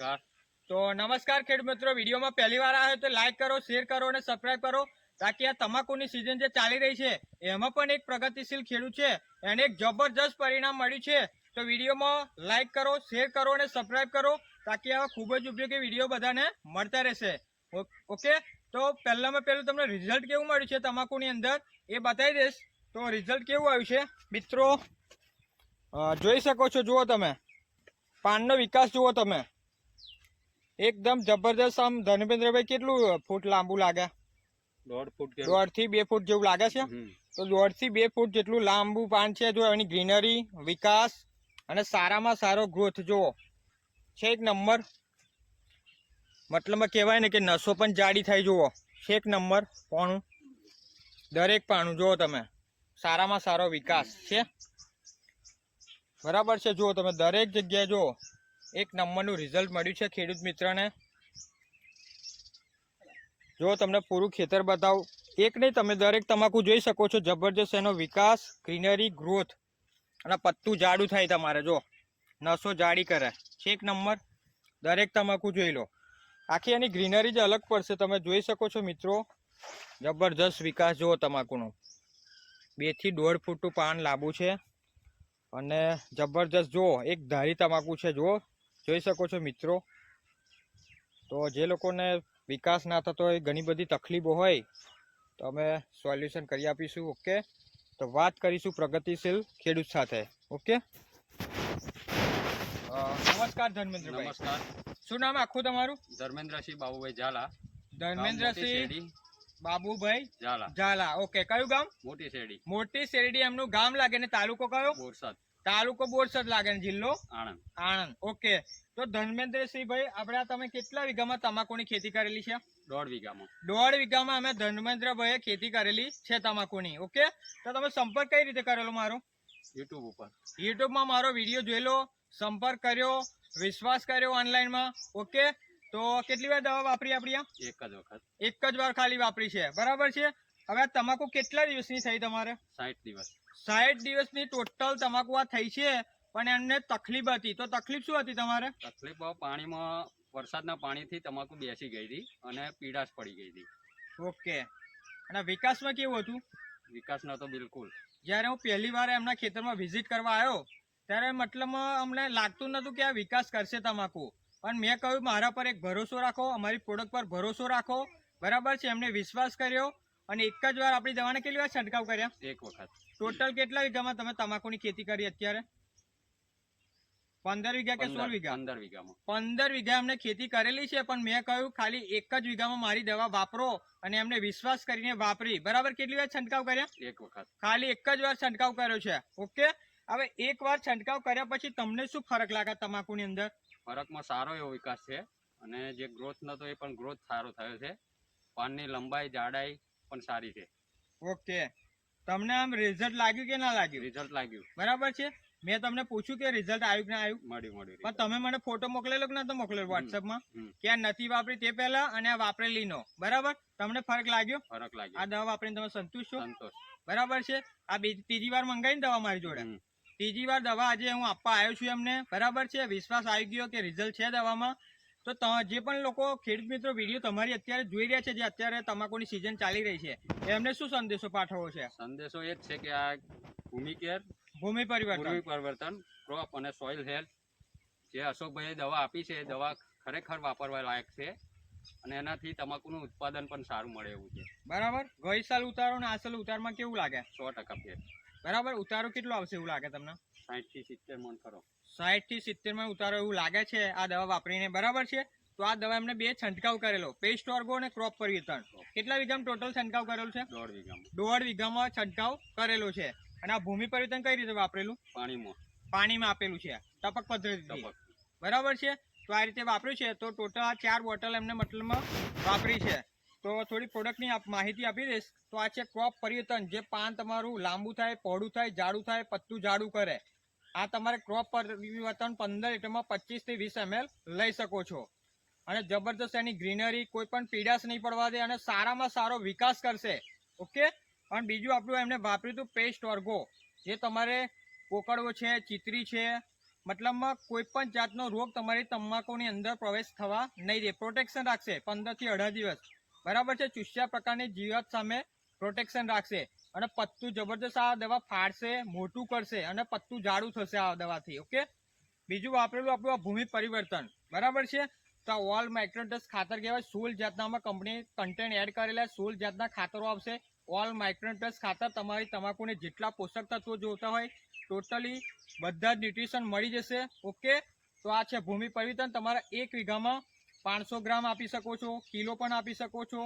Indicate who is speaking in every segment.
Speaker 1: નમસ્કાર.
Speaker 2: તો નમસ્કાર ખેડૂત મિત્રો, વિડીયોમાં પહેલી વાર આવ્યો તો લાઈક કરો શેર કરો અને સબસ્ક્રાઈબ કરો. તાકી આ તમાકુની સિઝન જે ચાલી રહી છે, એમાં પણ એક પ્રગતિશીલ ખેડૂત છે એને એક જબરજસ્ત પરિણામ મળ્યું છે. તો વિડીયોમાં લાઈક કરો શેર કરો અને સબસ્ક્રાઈબ કરો. તાકી આવા ખૂબ જ ઉપયોગી વીડિયો બધાને મળતા રહેશે. ઓકે તો પહેલામાં પહેલું તમને રિઝલ્ટ કેવું મળ્યું છે તમાકુની અંદર, એ બતાવી દઈશ. તો રિઝલ્ટ કેવું આવ્યું છે? મિત્રો જોઈ શકો છો, જુઓ તમે. પાનનો વિકાસ જુઓ તમે. એકદમ જબરદસ્ત આમ ધર્મેન્દ્રભાઈ કેટલું ફૂટ લાંબુ લાગે?
Speaker 1: દોઢ ફૂટ
Speaker 2: દોઢથી બે ફૂટ જેવું લાગે છે? તો દોઢથી બે ફૂટ જેટલું લાંબુ પાન છે જો એની ગ્રીનરી વિકાસ અને સારામાં સારો ગ્રોથ જુઓ. છે એક નંબર. મતલબમાં કહેવાય ને કે નસો પણ જાડી થાય જુઓ. છે એક નંબર પાણું. દરેક પાણું જુઓ તમે. સારામાં સારો વિકાસ છે. બરાબર છે જુઓ તમે. દરેક જગ્યાએ જુઓ. એક નંબરનું રિઝલ્ટ મળ્યું છે ખેડૂત મિત્રને. જો તમને પૂરું ખેતર બતાવું, એક નહીં, તમે દરેક તમાકુ જોઈ શકો છો. જબરજસ્ત એનો વિકાસ ગ્રીનરી ગ્રોથ અને પત્તું જાડું થાય તમારે, જો. નસો જાડી કરે. છે એક નંબર. દરેક તમાકુ જોઈ લો. આખી એની ગ્રીનરી જ અલગ પડશે. તમે જોઈ શકો છો મિત્રો. જબરજસ્ત વિકાસ જુઓ તમાકુનો. બેથી દોઢ ફૂટનું પાન લાંબુ છે. અને જબરજસ્ત જુઓ, એક ધારી તમાકુ છે, જુઓ. જોઈ શકો છો મિત્રો. તો જે લોકોને વિકાસ ના થતો હોય ઘણી બધી તકલીફો હોય તો અમે સોલ્યુશન કરી આપીશું ઓકે? તો વાત કરીશું પ્રગતિશીલ ખેડૂત સાથે ઓકે? નમસ્કાર ધર્મેન્દ્રભાઈ.
Speaker 1: નમસ્કાર.
Speaker 2: શું નામ આખું તમારું?
Speaker 1: ધર્મેન્દ્રસિંહ બાબુભાઈ ઝાલા.
Speaker 2: ધર્મેન્દ્રસિંહ બાબુભાઈ
Speaker 1: ઝાલા.
Speaker 2: ઝાલા ઓકે. કયું ગામ?
Speaker 1: મોટી શેરડી.
Speaker 2: મોટી શેરડી એમનું ગામ લાગે ને તાલુકો કયો?
Speaker 1: બોરસદ.
Speaker 2: તાલુકો બોરસદ લાગે ને જિલ્લો?
Speaker 1: આણંદ.
Speaker 2: આણંદ. ઓકે. તો ધર્મેન્દ્રસિંહભાઈ આપણે તમે કેટલા વીઘામાં તમાકુની ખેતી કરેલી છે?
Speaker 1: દોઢ વીઘામાં.
Speaker 2: દોઢ વીઘામાં અમે ધર્મેન્દ્રભાઈએ ખેતી કરેલી છે તમાકુની. ઓકે? તો તમે સંપર્ક કઈ રીતે કરેલો મારો?
Speaker 1: યુટ્યુબ ઉપર.
Speaker 2: યુટ્યુબમાં મારો વીડિયો જોયેલો સંપર્ક કર્યો વિશ્વાસ કર્યો ઓનલાઈનમાં. ઓકે? તો કેટલી વાર દવા વાપરી આપણી
Speaker 1: એક જ વખત.
Speaker 2: એક જ વાર ખાલી વાપરી છે. બરાબર છે? હવે આ તમાકુ કેટલા દિવસની થઈ તમારે?
Speaker 1: સાઠ દિવસ.
Speaker 2: સાઠ દિવસની ટોટલ તમાકુ આ થઈ છે પણ એમને તકલીફ હતી. તો તકલીફ શું હતી તમારે?
Speaker 1: તકલીફ પાણીમાં વરસાદના પાણીથી તમાકુ બેસી ગઈ હતી અને પીડાશ પડી ગઈ હતી.
Speaker 2: ઓકે. અને વિકાસમાં કેવું હતું?
Speaker 1: વિકાસ નતો બિલકુલ.
Speaker 2: જ્યારે હું પહેલી વાર એમના ખેતરમાં વિઝિટ કરવા આવ્યો ત્યારે મતલબ અમને લાગતું નહોતું કે આ વિકાસ કરશે તમાકુ. પણ મેં કહ્યું મારા પર એક ભરોસો રાખો અમારી પ્રોડક્ટ પર ભરોસો રાખો. બરાબર છે એમને વિશ્વાસ કર્યો. અને એક જ વાર આપણી દવાને કેટલી વાર છંટકાવ કર્યા?
Speaker 1: એક વખત.
Speaker 2: ટોટલ કેટલા વીઘામાં તમે તમાકુની ખેતી કરી અત્યારે? પંદર વીઘા કે સોળ વીઘા?
Speaker 1: પંદર વીઘામાં.
Speaker 2: પંદર વીઘા એમને ખેતી કરેલી છે પણ મેં કહ્યું ખાલી એક જ વીઘામાં મારી દવા વાપરો અને એમને વિશ્વાસ કરીને વાપરી. બરાબર કેટલી વાર છંટકાવ કર્યા?
Speaker 1: એક વખત.
Speaker 2: ખાલી એક જ વાર છંટકાવ કર્યો છે. ઓકે? હવે એક વાર છંટકાવ કર્યા પછી તમને શું ફરક લાગે તમાકુની અંદર?
Speaker 1: ફરકમાં સારો એવો વિકાસ છે અને જે ગ્રોથ નતો એ પણ ગ્રોથ સારો થયો છે. પાનની લંબાઈ જાડાઈ પણ સારી છે.
Speaker 2: ઓકે. તમને આમ રિઝલ્ટ લાગ્યું કે ના લાગ્યું?
Speaker 1: રિઝલ્ટ લાગ્યું.
Speaker 2: બરાબર છે? મેં તમને પૂછ્યું કે રિઝલ્ટ આવ્યું કે ના આવ્યું?
Speaker 1: મળ્યું મળ્યું
Speaker 2: પણ તમે મને ફોટો મોકલેલો કે નતો મોકલેલો વોટ્સઅપમાં કે આ નથી વાપરી તે પહેલા અને આ વાપરેલી નો. બરાબર? તમને ફરક લાગ્યો?
Speaker 1: ફરક લાગ્યો.
Speaker 2: આ દવા વાપરીને તમે સંતુષ્ટ છો?
Speaker 1: સંતોષ.
Speaker 2: બરાબર છે? આ બીજી ત્રીજી વાર મંગાવીને દવા મારી જોડે. ત્રીજી વાર દવા આજે હું આપવા આવ્યો છું એમને. બરાબર છે? વિશ્વાસ આવી ગયો કે રિઝલ્ટ છે દવામાં? તો ત- જે પણ લોકો ખેડૂત મિત્રો વીડિયો તમારી અત્યારે જોઈ રહ્યા છે જે અત્યારે તમાકુની સિઝન ચાલી રહી છે એમને શું સંદેશો પાઠવવો છે?
Speaker 1: સંદેશો એ જ છે કે આ ભૂમિ કેર
Speaker 2: ભૂમિ પરિવર્તન.
Speaker 1: પૂર્વી પરિવર્તન ક્રોપ અને સોઇલ હેલ્થ જે અશોકભાઈએ દવા આપી છે એ દવા ખરેખર વાપરવા લાયક છે અને એનાથી તમાકુનું ઉત્પાદન પણ સારું મળે એવું છે.
Speaker 2: બરાબર? ગઈ સાલ ઉતારો અને આ સાલ ઉતારમાં કેવું લાગે?
Speaker 1: સો ટકા ફેર.
Speaker 2: બરાબર? ઉતારો કેટલો આવશે એવું લાગે તમને?
Speaker 1: સાઠથી સિત્તેર મણ ખરો
Speaker 2: સાઠથી સિત્તેરમાં ઉતારો એવું લાગે છે આ દવા વાપરીને. બરાબર છે? તો આ દવા એમને બે છંટકાવ કરેલો. પેસ્ટ ઓર્ગો અને ક્રોપ પરિવર્તન. કેટલા વીઘામાં ટોટલ છંટકાવ કરેલો છે?
Speaker 1: દોઢ વીઘામાં.
Speaker 2: દોઢ વીઘામાં છંટકાવ કરેલો છે. અને આ ભૂમિ પરિવર્તન કઈ રીતે વાપરેલું?
Speaker 1: પાણીમાં.
Speaker 2: પાણીમાં આપેલું છે. ટપક
Speaker 1: પદ્ધતિ
Speaker 2: બરાબર છે? તો આ રીતે વાપર્યું છે. તો ટોટલ આ ચાર બોટલ એમને મતલબમાં વાપરી છે. તો થોડી પ્રોડક્ટની માહિતી આપી દઈશ. તો આ છે ક્રોપ પરિવર્તન. જે પાન તમારું લાંબુ થાય પહોળું થાય જાડું થાય પત્તું જાડું કરે. આ તમારે ક્રોપ પરિવર્તન પંદર લીટરમાં પચીસથી વીસ એમએલ લઈ શકો છો. અને જબરદસ્ત એની ગ્રીનરી કોઈ પણ પીડાશ નહીં પડવા દે અને સારામાં સારો વિકાસ કરશે. ઓકે? અને બીજું આપણું એમને વાપર્યું હતું પેસ્ટ વર્ગો, જે તમારે કોકડવો છે, ચિતરી છે, મતલબમાં કોઈ પણ જાતનો રોગ તમારી તમાકુની અંદર પ્રવેશ થવા નહીં દે. પ્રોટેક્શન રાખશે પંદરથી અઢાર દિવસ. બરાબર છે? ચૂસ્યા પ્રકારની જીવાત સામે પ્રોટેક્શન રાખશે અને પત્તું જબરદસ્ત આ દવા ફાડશે, મોટું કરશે અને પત્તું જાડું થશે આ દવાથી, ઓકે? બીજું વાપરેલું આપણું આ ભૂમિ પરિવર્તન, બરાબર છે? તો ઓલ માઇક્રોડસ ખાતર કહેવાય, સોલ જાતનામાં કંપની કન્ટેન્ટ એડ કરેલા, સોલ જાતના ખાતરો આવશે. ઓલ માઇક્રોડસ ખાતર તમારી તમાકુને જેટલા પોષક તત્વો જોતા હોય, ટોટલી બધા જ ન્યુટ્રિશન મળી જશે, ઓકે? તો આ છે ભૂમિ પરિવર્તન. તમારા એક વીઘામાં પાંચસો ગ્રામ આપી શકો છો, કિલો પણ આપી શકો છો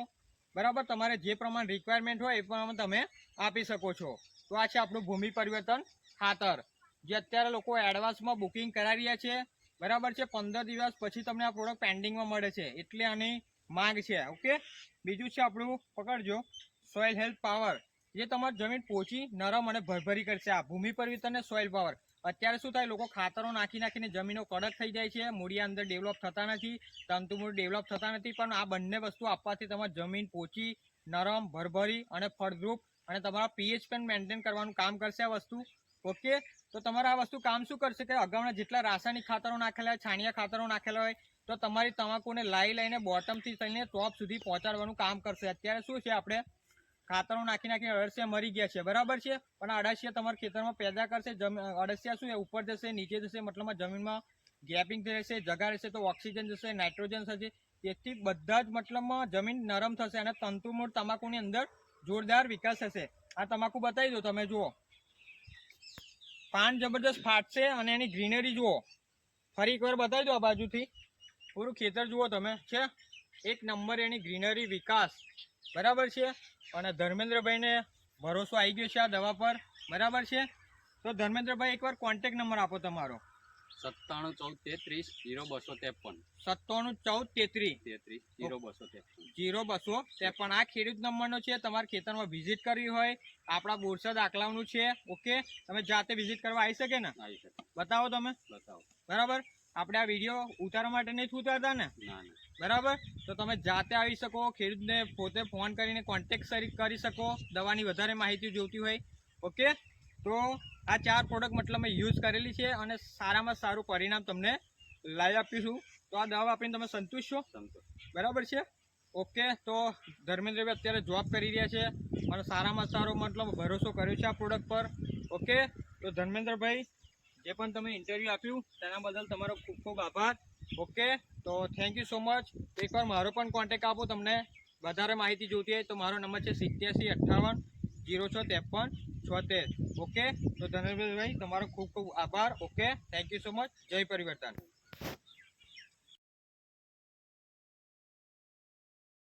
Speaker 2: બરાબર? તમારે જે પ્રમાણે રિક્વાયરમેન્ટ હોય એ પ્રમાણે તમે આપી શકો છો. તો આ છે આપણું ભૂમિ પરિવર્તન ખાતર. જે અત્યારે લોકો એડવાન્સમાં બુકિંગ કરાવી રહ્યા છે. બરાબર છે? પંદર દિવસ પછી તમને આ પ્રોડક્ટ પેન્ડિંગમાં મળે છે. એટલે આની માંગ છે. ઓકે? બીજું છે આપણું, પકડજો સોઇલ હેલ્થ પાવર જે તમારી જમીન પોચી, નરમ અને ભરભરી કરશે. આ ભૂમિ પરિવર્તન અને સોઇલ પાવર અત્યારે શું થાય, લોકો ખાતરો નાખી નાખીને જમીનો કડક થઈ જાય છે મૂળિયા અંદર ડેવલપ થતા નથી તંતુમૂળ ડેવલપ થતા નથી, પણ આ બંને વસ્તુ આપવાથી તમારી જમીન પોચી, નરમ, ભરભરી અને ફળદ્રુપ અને તમારા પીએચ પણ મેન્ટેન કરવાનું કામ કરશે આ વસ્તુ. ઓકે તો તમારે આ વસ્તુ કામ શું કરશે કે અગાઉના જેટલા રાસાયણિક ખાતરો નાખેલા હોય છાણિયા ખાતરો નાખેલા હોય, તો તમારી તમાકુને લાઈ લઈને બોટમથી થઈને ટોપ સુધી પહોંચાડવાનું કામ કરશે. અત્યારે શું છે આપણે? ખાતરો નાખી નાખીને અળસિયા મરી ગયા છે. બરાબર છે? પણ અળસિયા તમારા ખેતરમાં પેદા કરશે અળસિયા શું ઉપર જશે, નીચે જશે, મતલબમાં જમીનમાં ગેપિંગ રહેશે, જગા રહેશે, તો ઓક્સિજન જશે, નાઇટ્રોજન થશે. તેથી બધા જ મતલબમાં જમીન નરમ થશે અને તંતુમૂળ તમાકુની અંદર જોરદાર વિકાસ થશે. આ તમાકુ બતાવી દો તમે, જુઓ. પાન જબરદસ્ત ફાટશે અને એની ગ્રીનરી જુઓ. ફરી એકવાર બતાવી દો આ બાજુથી. પૂરું ખેતર જુઓ તમે, છે? એક નંબર એની ગ્રીનરી વિકાસ. બરાબર છે? અને ધર્મેન્દ્રભાઈને ભરોસો આવી ગયો છે આ દવા પર. બરાબર છે? તો ધર્મેન્દ્રભાઈ એકવાર કોન્ટેક નંબર આપો તમારો.
Speaker 1: સત્તાણું ચૌદ તેત્રીસ જીરો બસો ત્રેપન.
Speaker 2: સત્તાણું ચૌદ તેત્રીસ.
Speaker 1: તેત્રીસ જીરો બસો ત્રેપન.
Speaker 2: જીરો બસો ત્રેપન. આ ખેડૂત નંબરનો છે. તમારે ખેતરમાં વિઝિટ કરવી હોય આપણા બોરસદ આકલાવનું છે. ઓકે? તમે જાતે વિઝિટ કરવા આવી શકે ને?
Speaker 1: આવી શકે.
Speaker 2: બતાવો તમે?
Speaker 1: બતાવો.
Speaker 2: બરાબર? આપણે આ વીડિયો ઉતારવા માટે નહીં ઉતારતા ને?
Speaker 1: ના ના.
Speaker 2: બરાબર? તો તમે જાતે આવી શકો ખેડૂતને પોતે ફોન કરીને કોન્ટેક્ટ કરી શકો દવાની વધારે માહિતી જોઈતી હોય. ઓકે તો આ ચાર પ્રોડક્ટ મતલબ મેં યુઝ કરેલી છે અને સારામાં સારું પરિણામ તમને લાવી આપીશું. તો આ દવા આપીને તમે સંતુષ્ટ છો? બરાબર છે? ઓકે તો ધર્મેન્દ્રભાઈ અત્યારે જોબ કરી રહ્યા છે અને સારામાં સારો મતલબ ભરોસો કર્યો છે આ પ્રોડક્ટ પર. ઓકે તો ધર્મેન્દ્રભાઈ જે પણ તમે ઇન્ટરવ્યૂ આપ્યું તેના બદલ તમારો ખૂબ ખૂબ આભાર. ઓકે તો થેન્ક યુ સો મચ એકવાર મારો પણ કોન્ટેક આપો તમને. વધારે માહિતી જોઈતી હોય તો મારો નંબર છે સિત્યાસી અઠ્ઠાવન જીરો છ ત્રેપન છોતેર. ઓકે તો ધર્મેન્દ્રભાઈ તમારો ખૂબ ખૂબ આભાર. Okay thank you so much જય પરિવર્તન.